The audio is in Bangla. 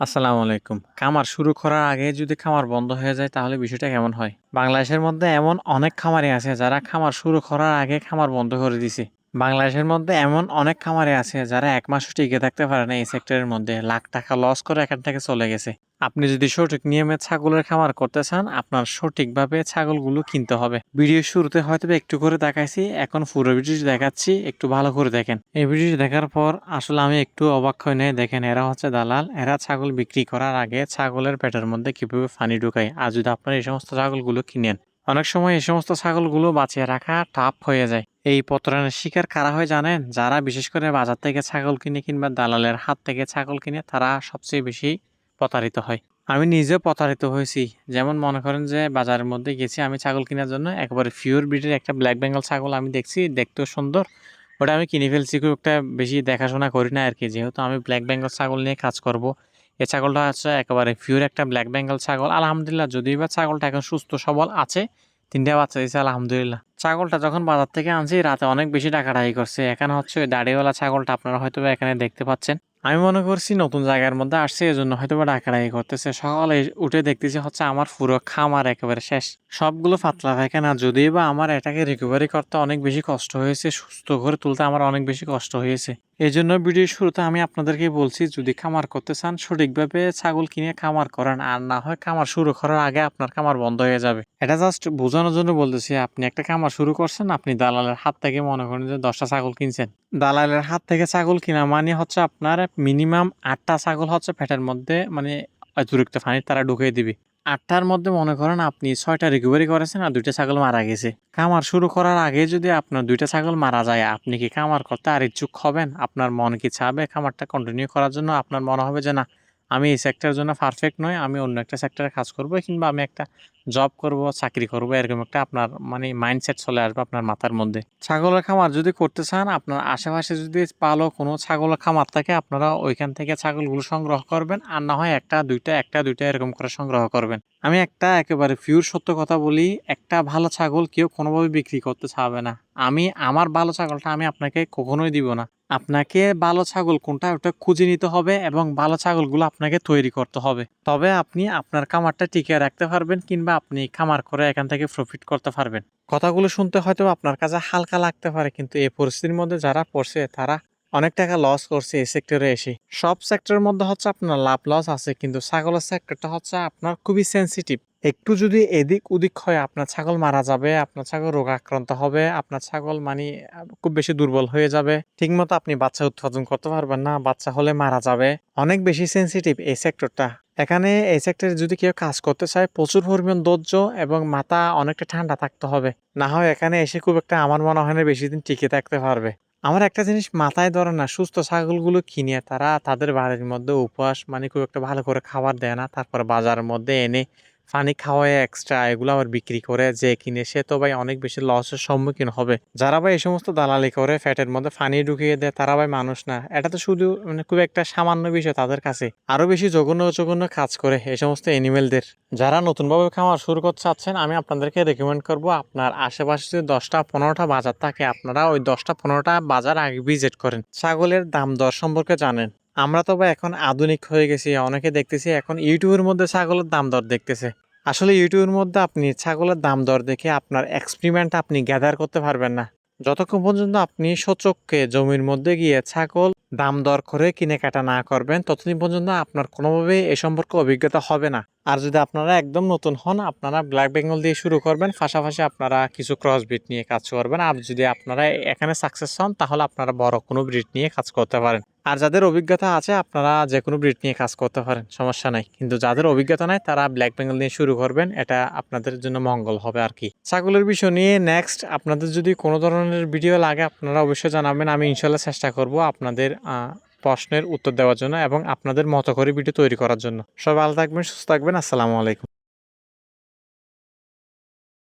আসসালামু আলাইকুম। খামার শুরু করার আগে যদি খামার বন্ধ হয়ে যায়, তাহলে বিষয়টা কেমন হয়? বাংলাদেশের মধ্যে এমন অনেক খামারি আছে যারা খামার শুরু করার আগে খামার বন্ধ করে দিছে। বাংলাদেশের মধ্যে এমন অনেক খামারে আছে যারা এক মাসও টিকে থাকতে পারে না এই সেক্টরের মধ্যে। লাখ টাকা লস করে এখান থেকে চলে গেছে। আপনি যদি সঠিক নিয়মে ছাগলের খামার করতে চান, আপনার সঠিকভাবে ছাগলগুলো কিনতে হবে। ভিডিও শুরুতে হয়তো একটু করে দেখাইছি, এখন পুরো ভিডিও দেখাচ্ছি, একটু ভালো করে দেখেন। এই ভিডিও দেখার পর আসলে আমি একটু অবাক হয়ে নেই। দেখেন, এরা হচ্ছে দালাল। এরা ছাগল বিক্রি করার আগে ছাগলের পেটের মধ্যে কীভাবে পানি ঢুকায়। আর যদি আপনারা এই সমস্ত ছাগলগুলো কিনেন, অনেক সময় এই সমস্ত ছাগলগুলো বাঁচিয়ে রাখা টাফ হয়ে যায়। এই পত্রানের শিকার কারা হয় জানেন? যারা বিশেষ করে বাজার থেকে ছাগল কিনে কিংবা দালালের হাত থেকে ছাগল কিনে, তারা সবচেয়ে বেশি প্রতারিত হয়। আমি নিজেও প্রতারিত হয়েছি। যেমন মনে করেন যে বাজারের মধ্যে গেছি আমি ছাগল কেনার জন্য, একবারে ফিওর ব্রিডের একটা ব্ল্যাক বেঙ্গল ছাগল আমি দেখছি, দেখতেও সুন্দর। ওটা আমি কিনে ফেলছি খুব একটা বেশি দেখাশোনা করি না আর কি যেহেতু আমি ব্ল্যাক বেঙ্গল ছাগল নিয়ে কাজ করব এই ছাগলটা হচ্ছে একেবারে ফিওর একটা ব্ল্যাক বেঙ্গল ছাগল। আলহামদুলিল্লাহ, যদিও বা ছাগলটা এখন সুস্থ সবল আছে তিনটা বাচ্চা দিয়েছে আলহামদুলিল্লাহ। ছাগলটা যখন বাজার থেকে আনছি, রাতে অনেক বেশি টাকাটাই করছে। এখানে হচ্ছে ওই দাড়িওয়ালা ছাগলটা আপনারা হয়তো এখানে দেখতে পাচ্ছেন। আমি মনে করছি নতুন জায়গার মধ্যে আসছে এই জন্য হয়তো বা ডাকাডাকি করতেছে। সকালে উঠে দেখতেছি হচ্ছে আমার পুরো খামার একেবারে শেষ। সবগুলো পাতলা পায়খানা, যদিও বা আমার এটাকে রিকভারি করতে অনেক বেশি কষ্ট হয়েছে, সুস্থ করে তুলতে আমার অনেক বেশি কষ্ট হয়েছে। এই জন্য ভিডিও শুরুতে আমি আপনাদেরকে বলছি, যদি খামার করতে চান, সঠিকভাবে ছাগল কিনে খামার করেন। আর না হয় খামার শুরু করার আগে আপনার খামার বন্ধ হয়ে যাবে। এটা জাস্ট বোঝানোর জন্য বলতেছি, আপনি একটা খামার শুরু করছেন, আপনি দালালের হাত থেকে মনে করেন যে দশটা ছাগল কিনছেন। দালালের হাত থেকে ছাগল কিনা মানে হচ্ছে আপনার মিনিমাম আটটা ছাগল হচ্ছে ফ্যাটের মধ্যে মানে অতিরিক্ত পানি তারা ঢুকিয়ে দিবে। আটটার মধ্যে মনে করেন আপনি ছয়টা রিকভারি করেছেন আর দুইটা ছাগল মারা গেছে। খামার শুরু করার আগে যদি আপনার দুইটা ছাগল মারা যায়, আপনি কি খামার করতে আর ইচ্ছুক হবেন? আপনার মন কি চাবে খামারটা কন্টিনিউ করার জন্য? আপনার মনে হবে যে না আমি এই সেক্টরের জন্য পারফেক্ট নয় আমি অন্য একটা সেক্টরে কাজ করব কিংবা আমি একটা জব করব, চাকরি করব, এরকম একটা আপনার মানে মাইন্ডসেট চলে আসবে আপনার মাথার মধ্যে। ছাগলের খামার যদি করতে চান, আপনার আশেপাশে যদি ভালো কোনো ছাগলের খামার থাকে, আপনারা ওইখান থেকে ছাগলগুলো সংগ্রহ করবেন। আর না হয় একটা, দুইটা একটা, দুইটা এরকম করে সংগ্রহ করবেন। আমি একটা একেবারে পিওর সত্য কথা বলি, একটা ভালো ছাগল কেউ কোনোভাবে বিক্রি করতে চাবে না। আমি, আমার ভালো ছাগলটা আমি আপনাকে কখনোই দিব না। আপনাকে ভালো ছাগল কোনটা, ওটা খুঁজে নিতে হবে এবং ভালো ছাগলগুলো আপনাকে তৈরি করতে হবে। তবে আপনি আপনার খামারটা টিকিয়ে রাখতে পারবেন কিংবা আপনি খামার করে এখান থেকে প্রফিট করতে পারবেন। কথাগুলো শুনতে হয়তো আপনার কাছে হালকা লাগতে পারে, কিন্তু এই পরিস্থিতির মধ্যে যারা পড়ছে, তারা অনেক টাকা লস করছে এই সেক্টরে এসে। সব সেক্টরের মধ্যে হচ্ছে আপনার লাভ লস আছে, কিন্তু ছাগলের সেক্টরটা হচ্ছে আপনার খুবই সেন্সিটিভ একটু যদি এদিক ওদিক হয়, আপনার ছাগল মারা যাবে, আপনার ছাগল রোগ আক্রান্ত হবে, আপনার ছাগল মানে খুব বেশি দুর্বল হয়ে যাবে। ঠিকমতো আপনি বাচ্চা উৎপাদন করতে পারবেন না, বাচ্চা হলে মারা যাবে। অনেক বেশি সেন্সিটিভ এই সেক্টরটা এখানে এই সেক্টরে যদি কেউ কাজ করতে চায়, প্রচুর পরিমাণ ধৈর্য এবং মাথা অনেকটা ঠান্ডা থাকতে হবে। না হয় এখানে এসে খুব একটা আমার মনে হয় না বেশি দিন টিকে থাকতে পারবে। আমার একটা জিনিস মাথায় ধরে না, সুস্থ ছাগলগুলো কিনে তারা তাদের বাড়ির মধ্যে উপবাস মানে খুব একটা ভালো করে খাবার দেয় না, তারপর বাজারের মধ্যে এনে পানি খাওয়ায় এক্সট্রা এগুলো আবার বিক্রি করে যে কিনে, সে তো ভাই অনেক বেশি লসের সম্মুখীন হবে। যারা ভাই এই সমস্ত দালালি করে ফ্যাটের মধ্যে পানি ঢুকিয়ে দেয়, তারা ভাই মানুষ না। এটা তো শুধু মানে খুব একটা সামান্য বিষয় তাদের কাছে। আরও বেশি জঘন্য জঘন্য কাজ করে এই সমস্ত এনিমেলদের যারা নতুনভাবে খামার শুরু করতে চাচ্ছেন, আমি আপনাদেরকে রেকমেন্ড করব আপনার আশেপাশে যদি দশটা পনেরোটা বাজার থাকে, আপনারা ওই দশটা পনেরোটা বাজার আগে ভিজিট করেন। ছাগলের দাম দর সম্পর্কে জানেন। আমরা তো ভাই এখন আধুনিক হয়ে গেছি, অনেকে দেখতেছি এখন ইউটিউবের মধ্যে ছাগলের দাম দর দেখতেছে। আসলে ইউটিউবের মধ্যে আপনি ছাগলের দাম দর দেখে আপনার এক্সপেরিমেন্ট আপনি গ্যাদার করতে পারবেন না। যতক্ষণ পর্যন্ত আপনি সচককে জমির মধ্যে গিয়ে ছাগল দাম দর করে কিনে কাটা না করবেন, ততদিন পর্যন্ত আপনার কোনোভাবেই এ সম্পর্কে অভিজ্ঞতা হবে না। আর যদি আপনারা একদম নতুন হন, আপনারা ব্ল্যাক বেঙ্গল দিয়ে শুরু করবেন, পাশাপাশি আপনারা কিছু ক্রস ব্রিড নিয়ে কাজ করবেন। আর যদি আপনারা এখানে সাকসেস হন, তাহলে আপনারা বড় কোনো ব্রিড নিয়ে কাজ করতে পারেন। আর যাদের অভিজ্ঞতা আছে, আপনারা যে কোনো ব্রিড নিয়ে কাজ করতে পারেন, সমস্যা নাই। কিন্তু যাদের অভিজ্ঞতা নাই, তারা ব্ল্যাক বেঙ্গল নিয়ে শুরু করবেন, এটা আপনাদের জন্য মঙ্গল হবে আর কি। ছাগলের বিষয় নিয়ে নেক্সট আপনাদের যদি কোনো ধরনের ভিডিও লাগে, আপনারা অবশ্যই জানাবেন, আমি ইনশাল্লাহ চেষ্টা করব আপনাদের প্রশ্নের উত্তর দেওয়ার জন্য এবং আপনাদের মতো করে ভিডিও তৈরি করার জন্য। সবাই ভালো থাকবেন, সুস্থ থাকবেন, আসসালামু আলাইকুম।